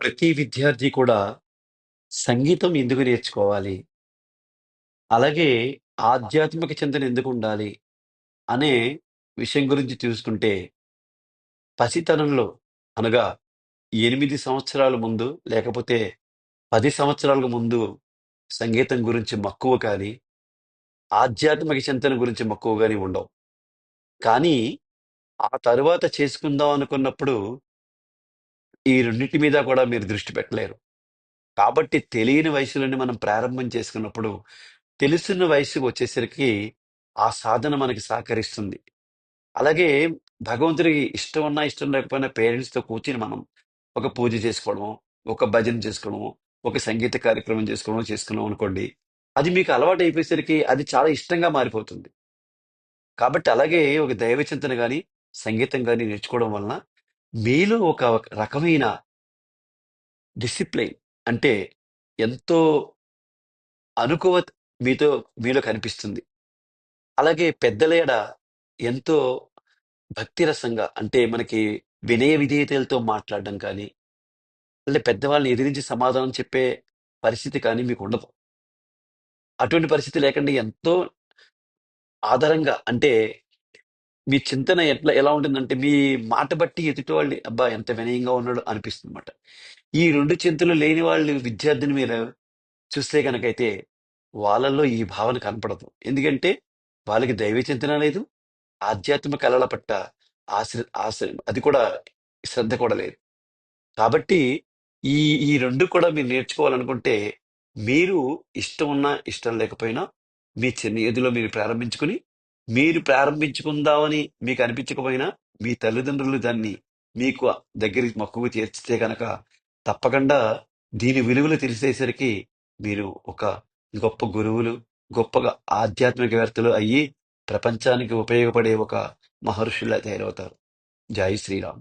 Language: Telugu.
ప్రతి విద్యార్థి కూడా సంగీతం ఎందుకు నేర్చుకోవాలి? అలాగే ఆధ్యాత్మిక చింతన ఎందుకు ఉండాలి అనే విషయం గురించి చూసుకుంటే, పసితనంలో అనగా ఎనిమిది సంవత్సరాల ముందు, లేకపోతే పది సంవత్సరాలకు ముందు సంగీతం గురించి మక్కువ కానీ, ఆధ్యాత్మిక చింతన గురించి మక్కువ కానీ ఉండవు. కానీ, ఆ తరువాత చేసుకుందాం అనుకున్నప్పుడు, ఈ రెండింటి మీద కూడా మీరు దృష్టి పెట్టలేరు. కాబట్టి తెలియని వయసులోనే మనం ప్రారంభం చేసుకున్నప్పుడు, తెలుసున్న వయసుకు వచ్చేసరికి ఆ సాధన మనకి సహకరిస్తుంది. అలాగే భగవంతుడికి ఇష్టం ఉన్నా, ఇష్టం లేకపోయినా పేరెంట్స్‌తో కూర్చుని మనం ఒక పూజ చేసుకోవడము ఒక భజన చేసుకోవడము ఒక సంగీత కార్యక్రమం చేసుకోవడం చేసుకున్నాం అనుకోండి. అది మీకు అలవాటు అయిపోయేసరికి అది చాలా ఇష్టంగా మారిపోతుంది. కాబట్టి అలాగే ఒక దైవ చింతన కానీ సంగీతం కానీ నేర్చుకోవడం వలన మీలో ఒక రకమైన డిసిప్లిన్ అంటే ఎంతో అనుకువ మీతో మీలో కనిపిస్తుంది. అలాగే పెద్దల ఎడ ఎంతో భక్తిరసంగా అంటే మనకి వినయ విధేయతలతో మాట్లాడడం కానీ, అంటే పెద్దవాళ్ళని ఎదిరించి సమాధానం చెప్పే పరిస్థితి కానీ మీకుండదు. అటువంటి పరిస్థితి లేకుండా ఎంతో ఆదరంగా అంటే మీ చింతన ఎట్లా ఎలా ఉంటుందంటే మీ మాట బట్టి ఎదుటి వాళ్ళని అబ్బా! ఎంత వినయంగా ఉన్నాడో అనిపిస్తుందన్నమాట. ఈ రెండు చింతలు లేని వాళ్ళు విద్యార్థిని మీరు చూస్తే కనుకైతే వాళ్ళలో ఈ భావన కనపడదు. ఎందుకంటే వాళ్ళకి దైవ చింతన లేదు. ఆధ్యాత్మిక కళల పట్ల ఆశ్ర ఆశ అది కూడా శ్రద్ధ కూడా లేదు. కాబట్టి ఈ ఈ రెండు కూడా మీరు నేర్చుకోవాలనుకుంటే మీరు ఇష్టం ఉన్నా, ఇష్టం లేకపోయినా మీ చిన్న ఏజ్‌లో మీరు ప్రారంభించుకుని మీరు ప్రారంభించుకుందామని మీకు అనిపించకపోయినా మీ తల్లిదండ్రులు దాన్ని మీకు దగ్గరికి మక్కువ చేర్చితే కనుక తప్పకుండా దీని విలువలు తెలిసేసరికి మీరు ఒక గొప్ప గురువులు, గొప్పగా ఆధ్యాత్మికవేత్తలు అయ్యి ప్రపంచానికి ఉపయోగపడే ఒక మహర్షుల్లా తయారవుతారు. జై శ్రీరామ్.